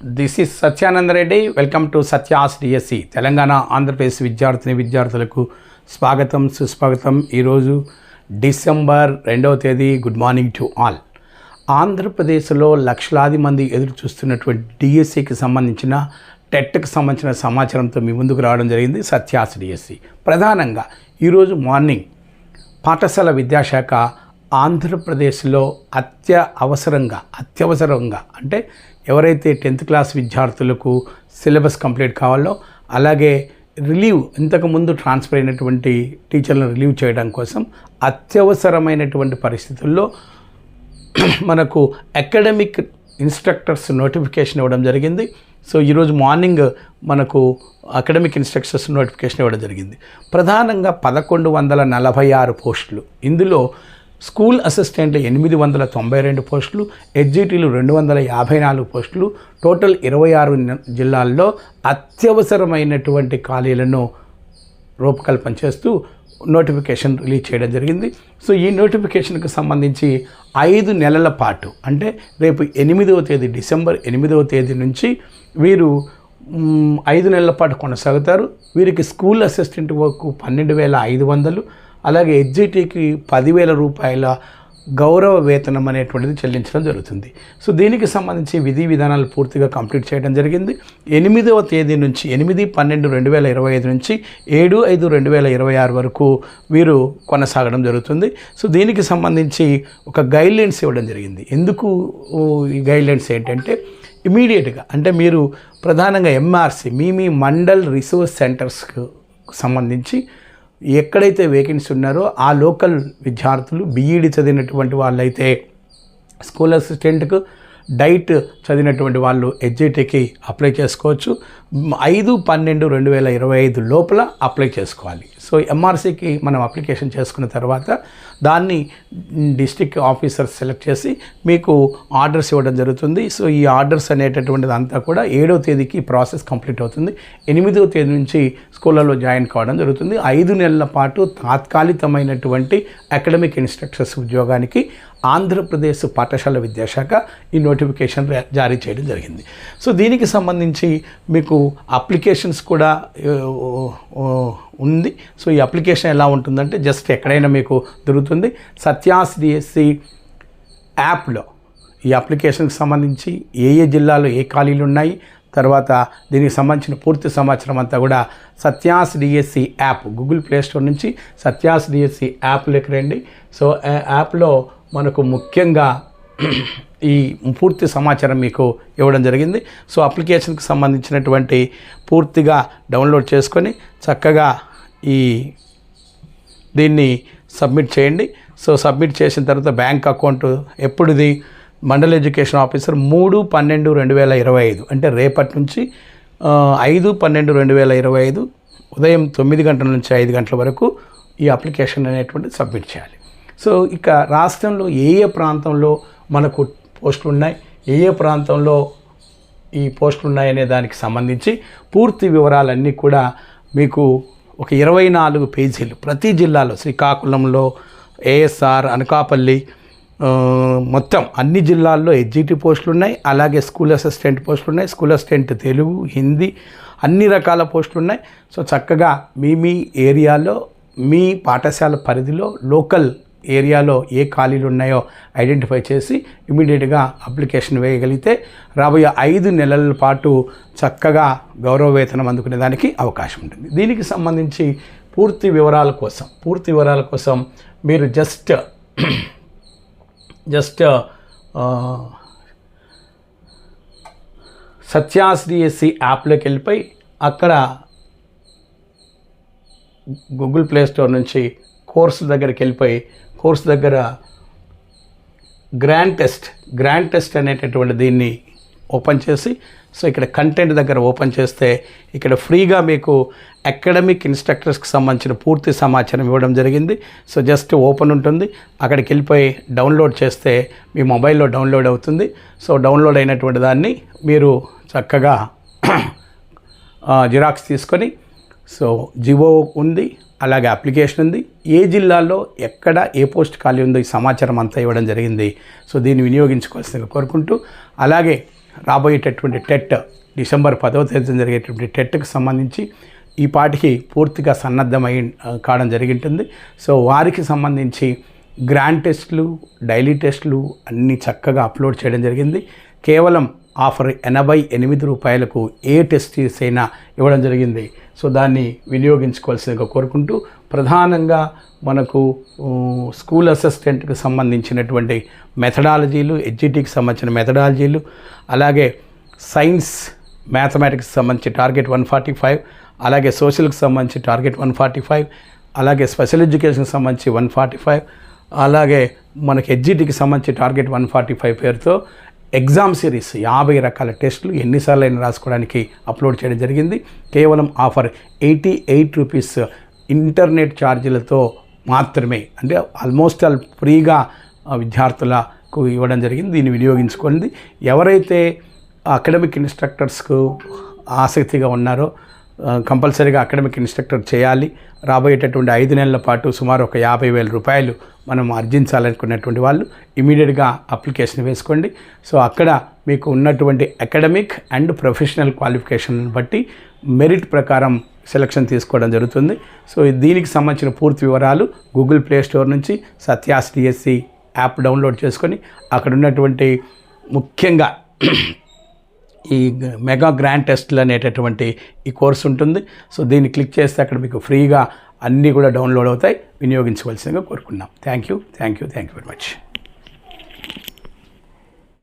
This is Satyananda Reddy. Welcome to Satya's DSC Telangana Andhra Pradesh విద్యార్థిని విద్యార్థులకు స్వాగతం సుస్వాగతం. ఈరోజు డిసెంబర్ రెండవ తేదీ గుడ్ మార్నింగ్ టు ఆల్. ఆంధ్రప్రదేశ్లో లక్షలాది మంది ఎదురు చూస్తున్నటువంటి డిఎస్సికి సంబంధించిన టెట్కి సంబంధించిన సమాచారంతో మీ ముందుకు రావడం జరిగింది సత్యాస్ డిఎస్సి ప్రధానంగా ఈరోజు మార్నింగ్ పాఠశాల విద్యాశాఖ ఆంధ్రప్రదేశ్లో అత్య అవసరంగా అత్యవసరంగా అంటే ఎవరైతే టెన్త్ క్లాస్ విద్యార్థులకు సిలబస్ కంప్లీట్ కావాలో అలాగే రిలీవ్ ఇంతకుముందు ట్రాన్స్ఫర్ అయినటువంటి టీచర్లను రిలీవ్ చేయడం కోసం అత్యవసరమైనటువంటి పరిస్థితుల్లో మనకు అకాడమిక్ ఇన్స్ట్రక్టర్స్ నోటిఫికేషన్ ఇవ్వడం జరిగింది. సో ఈరోజు మార్నింగ్ మనకు అకాడమిక్ ఇన్స్ట్రక్టర్స్ నోటిఫికేషన్ ఇవ్వడం జరిగింది. ప్రధానంగా పదకొండు వందల నలభై ఆరు పోస్టులు. ఇందులో స్కూల్ అసిస్టెంట్లు ఎనిమిది వందల తొంభై రెండు పోస్టులు ఎడ్జిటీలు రెండు వందల యాభై నాలుగు పోస్టులు. టోటల్ ఇరవై ఆరు జిల్లాల్లో అత్యవసరమైనటువంటి ఖాళీలను రూపకల్పన చేస్తూ నోటిఫికేషన్ రిలీజ్ చేయడం జరిగింది. సో ఈ నోటిఫికేషన్కి సంబంధించి ఐదు నెలల పాటు అంటే రేపు ఎనిమిదవ తేదీ డిసెంబర్ ఎనిమిదవ తేదీ నుంచి వీరు ఐదు నెలల పాటు కొనసాగుతారు. వీరికి స్కూల్ అసిస్టెంట్ వరకు పన్నెండు వేల ఐదు వందలు అలాగే ఎగ్జిటీకి పదివేల రూపాయల గౌరవ వేతనం అనేటువంటిది చెల్లించడం జరుగుతుంది. సో దీనికి సంబంధించి విధి విధానాలు పూర్తిగా కంప్లీట్ చేయడం జరిగింది. ఎనిమిదవ తేదీ నుంచి ఎనిమిది పన్నెండు రెండు వేల ఇరవై ఐదు నుంచి ఏడు ఐదు రెండు వేల ఇరవై ఆరు వరకు వీరు కొనసాగడం జరుగుతుంది. సో దీనికి సంబంధించి ఒక గైడ్లైన్స్ ఇవ్వడం జరిగింది. ఎందుకు ఈ గైడ్లైన్స్ ఏంటంటే ఇమీడియట్గా అంటే మీరు ప్రధానంగా ఎంఆర్సీ మీ మీ మండల్ రిసోర్స్ సెంటర్స్కు సంబంధించి ఎక్కడైతే వేకెన్సీ ఉన్నారో ఆ లోకల్ విద్యార్థులు బీఈడి చదివినటువంటి వాళ్ళైతే స్కూల్ అసిస్టెంట్కు డైట్ చదివినటువంటి వాళ్ళు ఎడ్జిటీకి అప్లై చేసుకోవచ్చు. ఐదు పన్నెండు రెండు వేల ఇరవై ఐదు లోపల అప్లై చేసుకోవాలి. సో ఎంఆర్సీకి మనం అప్లికేషన్ చేసుకున్న తర్వాత దాన్ని డిస్టిక్ ఆఫీసర్ సెలెక్ట్ చేసి మీకు ఆర్డర్స్ ఇవ్వడం జరుగుతుంది. సో ఈ ఆర్డర్స్ అనేటటువంటిది అంతా కూడా ఏడవ తేదీకి ప్రాసెస్ కంప్లీట్ అవుతుంది. ఎనిమిదవ తేదీ నుంచి స్కూళ్ళలో జాయిన్ కావడం జరుగుతుంది. ఐదు నెలల పాటు తాత్కాలికమైనటువంటి అకాడమిక్ ఇన్స్ట్రక్టర్స్ ఉద్యోగానికి ఆంధ్రప్రదేశ్ పాఠశాల విద్యాశాఖ ఈ నోటిఫికేషన్ జారీ చేయడం జరిగింది. సో దీనికి సంబంధించి మీకు అప్లికేషన్స్ కూడా ఉంది. సో ఈ అప్లికేషన్ ఎలా ఉంటుందంటే జస్ట్ ఎక్కడైనా మీకు దొరుకుతుంది. సత్యాస్ డిఎస్సి యాప్లో ఈ అప్లికేషన్కి సంబంధించి ఏ ఏ జిల్లాలో ఏ ఖాళీలు ఉన్నాయి తర్వాత దీనికి సంబంధించిన పూర్తి సమాచారం అంతా కూడా Satya's DSC app Google Play Store నుంచి సత్యాస్ డిఎస్సి యాప్లోకి రండి. సో ఆ యాప్లో మనకు ముఖ్యంగా ఈ పూర్తి సమాచారం మీకు ఇవ్వడం జరిగింది. సో అప్లికేషన్కి సంబంధించినటువంటి పూర్తిగా డౌన్లోడ్ చేసుకొని చక్కగా ఈ దీన్ని సబ్మిట్ చేయండి. సో సబ్మిట్ చేసిన తర్వాత బ్యాంక్ అకౌంట్ ఎప్పుడుది? మండల ఎడ్యుకేషన్ ఆఫీసర్ మూడు పన్నెండు రెండు వేల ఇరవై ఐదు. అంటే రేపటి నుంచి ఐదు పన్నెండు రెండు వేల ఇరవై ఐదు ఉదయం తొమ్మిది గంటల నుంచి ఐదు గంటల వరకు ఈ అప్లికేషన్ అనేటువంటి సబ్మిట్ చేయాలి. సో ఇక రాష్ట్రంలో ఏ ఏ ప్రాంతంలో మనకు పోస్టులు ఉన్నాయి ఏ ఏ ప్రాంతంలో ఈ పోస్టులు ఉన్నాయనే దానికి సంబంధించి పూర్తి వివరాలన్నీ కూడా మీకు ఒక ఇరవై నాలుగు పేజీలు ప్రతి జిల్లాలో శ్రీకాకుళంలో ఏఎస్ఆర్ అనకాపల్లి మొత్తం అన్ని జిల్లాల్లో ఎడ్జిటి పోస్టులు ఉన్నాయి అలాగే స్కూల్ అసిస్టెంట్ పోస్టులు ఉన్నాయి స్కూల్ అసిస్టెంట్ తెలుగు హిందీ అన్ని రకాల పోస్టులు ఉన్నాయి సో చక్కగా మీ మీ ఏరియాలో మీ పాఠశాల పరిధిలో లోకల్ ఏరియాలో ఏ ఖాళీలు ఉన్నాయో ఐడెంటిఫై చేసి ఇమీడియట్గా అప్లికేషన్ వేయగలిగితే రాబోయే ఐదు నెలల పాటు చక్కగా గౌరవ వేతనం అందుకునే దానికి అవకాశం ఉంటుంది. దీనికి సంబంధించి పూర్తి వివరాల కోసం పూర్తి వివరాల కోసం మీరు జస్ట్ జస్ట్ సత్యాశ్రీఎస్సి యాప్లోకి వెళ్ళిపోయి అక్కడ గూగుల్ ప్లే స్టోర్ నుంచి కోర్సు దగ్గరికి వెళ్ళిపోయి కోర్స్ దగ్గర గ్రాండ్ టెస్ట్ గ్రాండ్ టెస్ట్ అనేటటువంటి దీన్ని ఓపెన్ చేసి సో ఇక్కడ కంటెంట్ దగ్గర ఓపెన్ చేస్తే ఇక్కడ ఫ్రీగా మీకు అకాడమిక్ ఇన్స్ట్రక్టర్స్కి సంబంధించిన పూర్తి సమాచారం ఇవ్వడం జరిగింది. సో జస్ట్ ఓపెన్ ఉంటుంది. అక్కడికి వెళ్ళిపోయి డౌన్లోడ్ చేస్తే మీ మొబైల్లో డౌన్లోడ్ అవుతుంది. సో డౌన్లోడ్ అయినటువంటి దాన్ని మీరు చక్కగా జిరాక్స్ తీసుకొని సో జివో ఉంది అలాగే అప్లికేషన్ ఉంది. ఏ జిల్లాలో ఎక్కడ ఏ పోస్ట్ ఖాళీ ఉందో ఈ సమాచారం అంతా ఇవ్వడం జరిగింది. సో దీన్ని వినియోగించుకోవాల్సిందిగా కోరుకుంటూ అలాగే రాబోయేటటువంటి టెట్ డిసెంబర్ పదవ తేదీన జరిగేటువంటి టెట్కి సంబంధించి ఈ పాటికి పూర్తిగా సన్నద్ధమై కావడం జరిగింటుంది. సో వారికి సంబంధించి గ్రాండ్ టెస్ట్లు డైలీ టెస్ట్లు అన్నీ చక్కగా అప్లోడ్ చేయడం జరిగింది. కేవలం ఆఫర్ ఎనభై ఎనిమిది రూపాయలకు ఏ టెస్టీస్ అయినా ఇవ్వడం జరిగింది. సో దాన్ని వినియోగించుకోవాల్సిందిగా కోరుకుంటూ ప్రధానంగా మనకు స్కూల్ అసిస్టెంట్కి సంబంధించినటువంటి మెథడాలజీలు ఎడ్జిటీకి సంబంధించిన మెథడాలజీలు అలాగే సైన్స్ మ్యాథమెటిక్స్ సంబంధించి టార్గెట్ వన్ ఫార్టీ ఫైవ్ అలాగే సోషల్కి సంబంధించి టార్గెట్ వన్ ఫార్టీ ఫైవ్ అలాగే స్పెషల్ ఎడ్యుకేషన్కి సంబంధించి వన్ ఫార్టీ ఫైవ్ అలాగే మనకి ఎడ్జిటీకి సంబంధించి టార్గెట్ వన్ ఫార్టీ ఫైవ్ పేరుతో ఎగ్జామ్ సిరీస్ యాభై రకాల టెస్టులు ఎన్నిసార్లు అయినా రాసుకోవడానికి అప్లోడ్ చేయడం జరిగింది. కేవలం offer eighty eight rupees internet ఛార్జీలతో మాత్రమే అంటే ఆల్మోస్ట్ ఆల్ ఫ్రీగా విద్యార్థులకు ఇవ్వడం జరిగింది. దీన్ని వినియోగించుకోండి. ఎవరైతే అకాడమిక్ ఇన్స్ట్రక్టర్స్కు ఆసక్తిగా ఉన్నారో కంపల్సరీగా అకాడమిక్ ఇన్స్ట్రక్టర్ చేయాలి. రాబోయేటటువంటి ఐదు నెలల పాటు సుమారు ఒక యాభై వేల రూపాయలు మనం ఆర్జించాలనుకున్నటువంటి వాళ్ళు ఇమీడియట్గా అప్లికేషన్ వేసుకోండి. సో అక్కడ మీకు ఉన్నటువంటి అకాడమిక్ అండ్ ప్రొఫెషనల్ క్వాలిఫికేషన్ బట్టి మెరిట్ ప్రకారం సెలక్షన్ తీసుకోవడం జరుగుతుంది. సో దీనికి సంబంధించిన పూర్తి వివరాలు గూగుల్ ప్లే స్టోర్ నుంచి సత్యాస్ డిఎస్సి యాప్ డౌన్లోడ్ చేసుకొని అక్కడ ఉన్నటువంటి ముఖ్యంగా ఈ మెగా గ్రాండ్ టెస్ట్లు అనేటటువంటి ఈ కోర్స్ ఉంటుంది. సో దీన్ని క్లిక్ చేస్తే అక్కడ మీకు ఫ్రీగా అన్నీ కూడా డౌన్లోడ్ అవుతాయి. వినియోగించవలసిందిగా కోరుకున్నాం thank you thank you thank you very much.